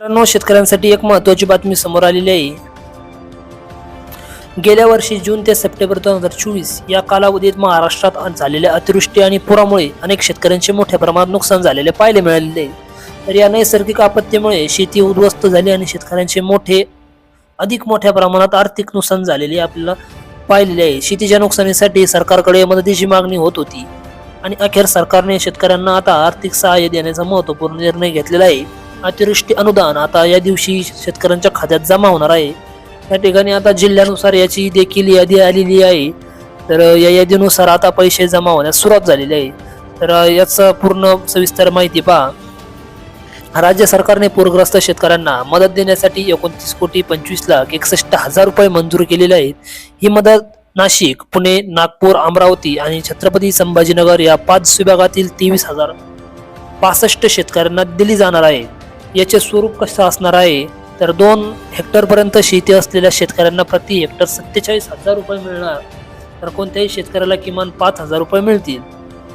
मित्रांनो शेतकऱ्यांसाठी एक महत्वाची बातमी समोर आलेली आहे. गेल्या वर्षी जून ते सप्टेंबर दोन हजार चोवीस या कालावधीत महाराष्ट्रात झालेल्या अतिवृष्टी आणि पुरामुळे अनेक शेतकऱ्यांचे मोठ्या प्रमाणात नुकसान झालेले पाहायला मिळालेले आहे. तर या नैसर्गिक आपत्तीमुळे शेती उद्ध्वस्त झाली आणि शेतकऱ्यांचे मोठे अधिक मोठ्या प्रमाणात आर्थिक नुकसान झालेले आपल्याला पाहिलेले आहे. शेतीच्या नुकसानीसाठी सरकारकडे मदतीची मागणी होत होती आणि अखेर सरकारने शेतकऱ्यांना आता आर्थिक सहाय्य देण्याचा महत्त्वपूर्ण निर्णय घेतलेला आहे. अतिवृष्टी अनुदान आता या दिवशी शेतकऱ्यांच्या खात्यात जमा होणार आहे. या ठिकाणी आता जिल्ह्यानुसार याची देखील यादी आलेली आहे. तर या यादीनुसार आता पैसे जमा होण्यास सुरुवात झालेली आहे. तर याचं पूर्ण सविस्तर माहिती पहा. राज्य सरकारने पूरग्रस्त शेतकऱ्यांना मदत देण्यासाठी एकोणतीस कोटी पंचवीस लाख एकसष्ट हजार रुपये मंजूर केलेले आहेत. ही मदत नाशिक पुणे नागपूर अमरावती आणि छत्रपती संभाजीनगर या पाच विभागातील तेवीस हजार पासष्ट शेतकऱ्यांना दिली जाणार आहे. याचे स्वरूप कसं असणार आहे? तर दोन हेक्टरपर्यंत शेती असलेल्या शेतकऱ्यांना प्रति हेक्टर सत्तेचाळीस हजार रुपये मिळणार. तर कोणत्याही शेतकऱ्याला किमान पाच हजार रुपये मिळतील.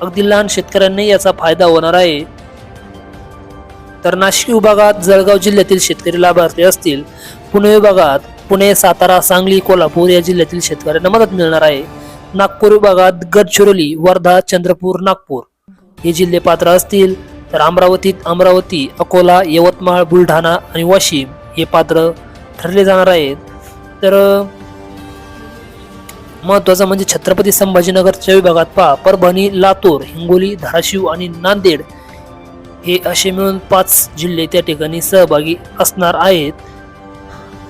अगदी लहान शेतकऱ्यांनाही याचा फायदा होणार आहे. तर नाशिक विभागात जळगाव जिल्ह्यातील शेतकरी लाभार्थी असतील. पुणे विभागात पुणे सातारा सांगली कोल्हापूर या जिल्ह्यातील शेतकऱ्यांना मदत मिळणार आहे. नागपूर विभागात गडचिरोली वर्धा चंद्रपूर नागपूर हे जिल्हे पात्र असतील. तर अमरावतीत अमरावती अकोला यवतमाळ बुलढाणा आणि वाशिम हे पात्र ठरले जाणार आहेत. तर महत्वाचं म्हणजे छत्रपती संभाजीनगरच्या विभागात पहा. परभणी लातूर हिंगोली धाराशिव आणि नांदेड हे असे मिळून पाच जिल्हे त्या ठिकाणी सहभागी असणार आहेत.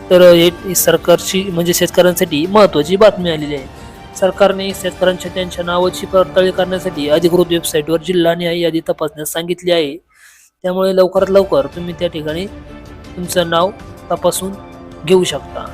तर हे सरकारची म्हणजे शेतकऱ्यांसाठी महत्त्वाची बातमी आलेली आहे. सरकारने शेतकऱ्यांच्या त्यांच्या नावाची पडताळणी करण्यासाठी अधिकृत वेबसाईटवर जिल्हा न्याय यादी तपासण्यास सांगितली आहे. त्यामुळे लवकरात लवकर तुम्ही त्या ठिकाणी तुमचं नाव तपासून घेऊ शकता.